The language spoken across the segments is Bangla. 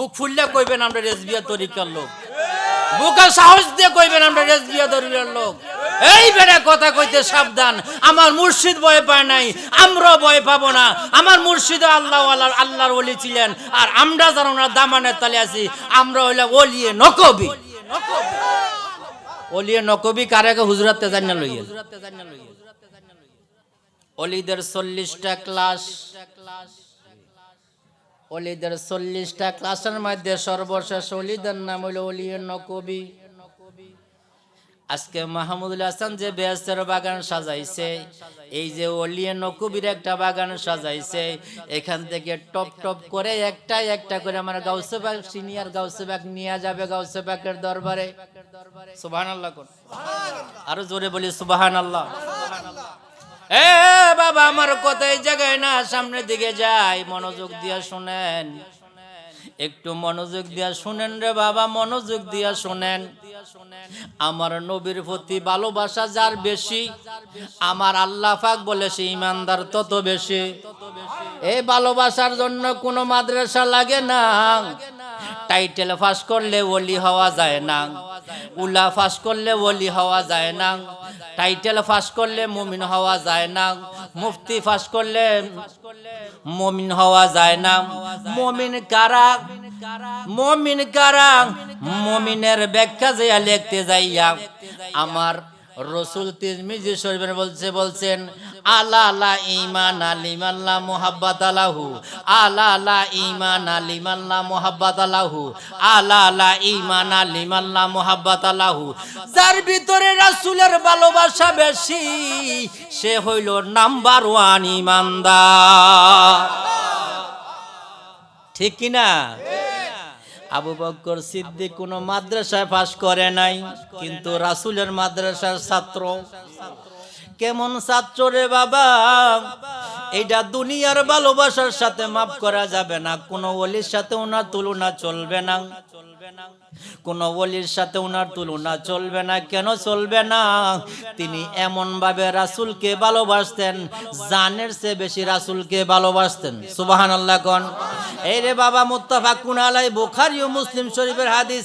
বুক ফুললে কইবেন আমরা রেজবিয়া তরিকার লোক। বুকে সাহস দিয়ে কইবেন আমরা রেজবিয়া তরিকার লোক। এই বেড়ে কথা কইতে সাবধান। আমার মুর্শিদ ভয় পায় নাই, আমরাও ভয় পাবো না। আমার মুর্শিদ আল্লাহ আল্লাহ আল্লাহর ওলি ছিলেন। আর আমরা যারা ওনার দামানের তালে আছি, আমরা হইলে ওলিয়ে নকবি। ওলিয়ে নকবি কারাকে হুজরাতে জানা লইয়ে? অলিদের চল্লিশটা ক্লাস। অলিদের চল্লিশটা ক্লাসের মধ্যে সর্বশেষ অলিদের নাম হইল অলিয়ে নকবি। আজকে মাহমুদুল হাসান যে বেহেস্তের বাগান সাজাইছে, এই যে অলিয়ে নকবির একটা বাগান সাজাইছে, এখান থেকে টপ টপ করে একটা একটা করে আমার গাউসেবাগ সিনিয়র গাউসেবাগ নিয়ে যাবে গাউসেবাগের দরবারে। সুবাহান আল্লাহ আরও জোরে বলি সুবাহান আল্লাহ এ, বাবা, আমার কথা এই জায়গায় না, সামনের দিকে যাই, মনোযোগ দিয়া শুনেন। একটু মনোযোগ দিয়া শুনেন রে বাবা, মনোযোগ দিয়া শুনেন। আমার নবীর প্রতি ভালোবাসা যার বেশি, আমার আল্লাহ পাক বলে সে ইমানদার তত বেশি। এই ভালোবাসার জন্য কোনো মাদ্রাসা লাগে না। টাইটেল ফাঁস করলে ওলি হওয়া যায় না। উলা ফাঁস করলে ওলি হওয়া যায় না। টাইটেল ফাঁস করলে মুমিন হওয়া যায় না। মুফতি ফাঁস করলে মমিন হওয়া যায় না। মমিন কারা? মমিন কারা? মমিনের ব্যাখ্যা যে লিখতে যাইয়া। আমার রসুল তিরমিজি শরীফের বলছে, বলছেন আলা আলা ইমান আলিমাল্লা মোহাব্বাত আলাহু। আলা আলা ইমান আলিমাল্লা মোহাব্বাত আলাহু। আলা আলা ইমান আলিমাল্লা মোহাব্বাত আলাহু। যার ভিতরে রাসূলের ভালোবাসা বেশি, সে হইল নাম্বার ওয়ান ইমানদার ঠিক কি না? আবু বক্কর সিদ্দিক কোনো মাদ্রাসায় পাশ করে নাই, কিন্তু রাসুলের মাদ্রাসার ছাত্র। কেমন ছাত্র রে বাবা? এইটা দুনিয়ার ভালোবাসার সাথে মাফ করা যাবে না। কোনো ওলির সাথে ওনার তুলনা চলবে না। কোন ওলির সাথে ওনার তুলনা চলবে না। কেন চলবে না? তিনি এমন ভাবে রাসুলকে ভালোবাসতেন, জানের চেয়ে বেশি রাসুলকে ভালোবাসতেন। সুবাহান আল্লাহ কন। এই রে বাবা মুত্তাফা কুন আলাই বুখারি ও মুসলিম শরীফের হাদিস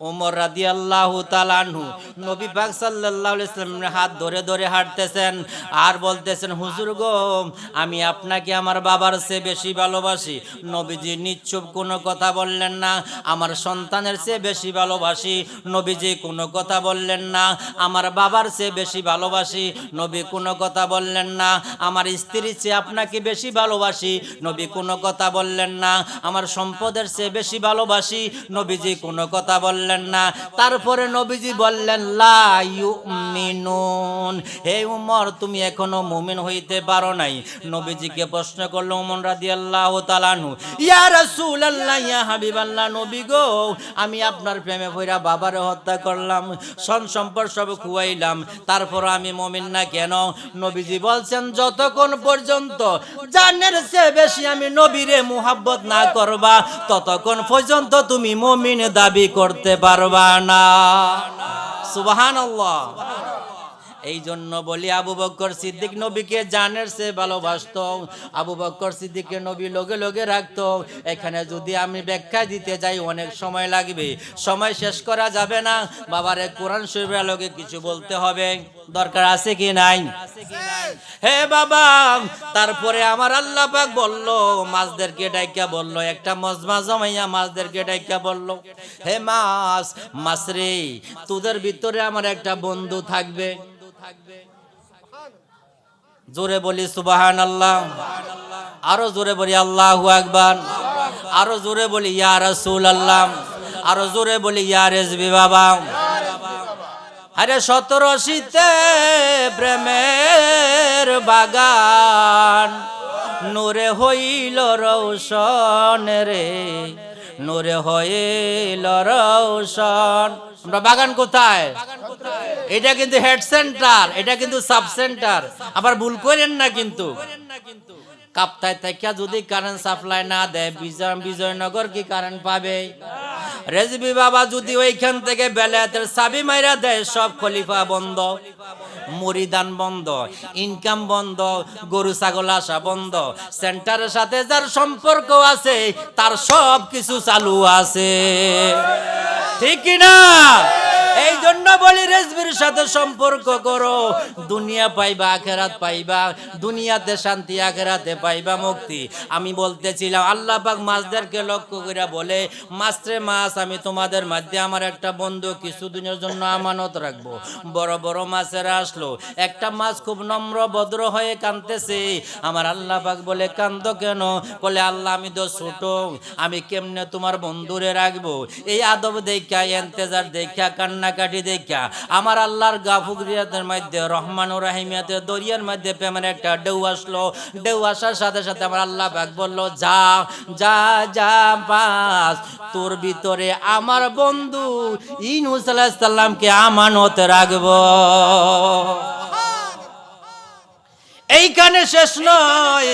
ওমর রাদিয়াল্লাহু তাআলা আনহু, নবী পাক সাল্লাল্লাহু আলাইহি সাল্লামের হাত ধরে ধরে হাঁটতেছেন আর বলতেছেন, হুজুর গো, আমি আপনাকে আমার বাবার চেয়ে বেশি ভালোবাসি। নবীজি নিশ্চুপ কোনো কথা বললেন না। আমার সন্তানের চেয়ে বেশি ভালোবাসি। নবীজি কোনো কথা বললেন না। আমার বাবার সে বেশি ভালোবাসি। নবী কোনো কথা বললেন না। আমার স্ত্রীর চেয়ে আপনাকে বেশি ভালোবাসি। নবী কোনো কথা বললেন না। আমার সম্পদের চেয়ে বেশি ভালোবাসি। নবীজি কোনো কথা বললেন না। তারপরে নবীজি বললেন, লা ইউমিনুন। হে উমর, তুমি এখনও মুমিন হইতে পারো নাই। নবীজিকে প্রশ্ন করল উমর রাদিয়াল্লাহু তাআলা নু ইয়া রাসূলুল্লাহ, ইয়া হাবিবাল্লাহ, নবী গো, আমি আপনার প্রেমে পড়া বাবারে হত্যা করলাম, সন সম্পদ সব খুয়াইলাম, তারপর আমি মমিন না কেন? নবীজি বলছেন, যতক্ষণ পর্যন্ত জানের চেয়ে বেশি আমি নবীরে মুহাব্বত না করবা, ততক্ষণ পর্যন্ত তুমি মমিন দাবি করতে পারবা না। সুবহানাল্লাহ। এই জন্য বলি আবু বক্কর সিদ্দিক নবীকে জানের সে ভালোবাসত। আবু বক্কর সিদ্দিককে নবী লগে লগে রাখতো। এখানে যদি আমি ব্যাখ্যা দিতে যাই, অনেক সময় লাগবে। সময় শেষ করা যাবে না। বাবারে কোরআন শরীফের লগে কিছু বলতে হবে। দরকার আছে কি নাই? হে বাবা, তারপরে আমার আল্লাহ পাক বলল, মাছদেরকে ডাইকা বলল, একটা মজমা জমাইয়া মাছদেরকে ডাইকা বলল, হে মাছ মাছ রে, তোদের ভিতরে আমার একটা বন্ধু থাকবে। জোরে বলি সুবাহান আল্লাহ আরও জোরে বলি আল্লাহু আকবার। আরও জোরে বলি ইয়া রাসূল আল্লাহ আরও জোরে বলি ইয়া রেজবি বাবা। আরে সতেরো শীতে প্রেমের বাগান, নূরে হইল রৌশন রে। নূরে হয়ে লড়াউশন আমরা বাগান কোথায়? এটা কিন্তু হেড সেন্টার এটা কিন্তু সাব সেন্টার আবার ভুল করেন না কিন্তু। কাপ্তায় থেকে যদি কারেন্ট সাপ্লাই না দেয় বিজয় বিজয়নগর কি কারেন্ট পাবে? রেজবি বাবা যদি ওইখান থেকে বেলায়েতের চাবি মাইরা দেয়, সব খলিফা বন্ধ, মরিদান বন্ধ ইনকাম বন্ধ, গরু, ছাগল আসা বন্ধ সেন্টারের সাথে যার সম্পর্ক আছে, তার সব কিছু চালু আছে। ঠিক না এই জন্য বলি, রেজবির সাথে সম্পর্ক করো। দুনিয়া পাইবা, আখেরাত পাইবা। দুনিয়াতে শান্তি, আখেরাতে পাইবা মুক্তি। আমি বলতেছিলাম, আল্লাহ পাক মাছদেরকে লক্ষ্য করে বলে, মাছরে মাছ, আমি তোমাদের মধ্যে আমার একটা বন্ধু কিছুদিনের জন্য আমানত রাখব। বড় বড় মাছেরা আসলো। একটা মাছ খুব নম্র, ভদ্র হয়ে কানতেছে আমার আল্লাহ পাক বলে কান্দ কেন? বলে, আল্লাহ, আমি তো ছোট। আমি কেমনে তোমার বন্ধুরে রাখব? এই আদব দেখা এন্তেজার দেখা কান্নাকাটি দেখা আমার আল্লাহর গাফুরিয়াতের মধ্যে রহমান ও রাহিমিয়াতে দরিয়ার মধ্যে প্রেমের একটা ঢেউ আসলো। ঢেউ আসার সাথে সাথে আমার আল্লাহ পাক বলল, যা যা যা পাস তোর ভিতরে আমার বন্ধু ইনুস আলাইহিস সালামকে আমানত রাখব। এইখানে শেষ নয়।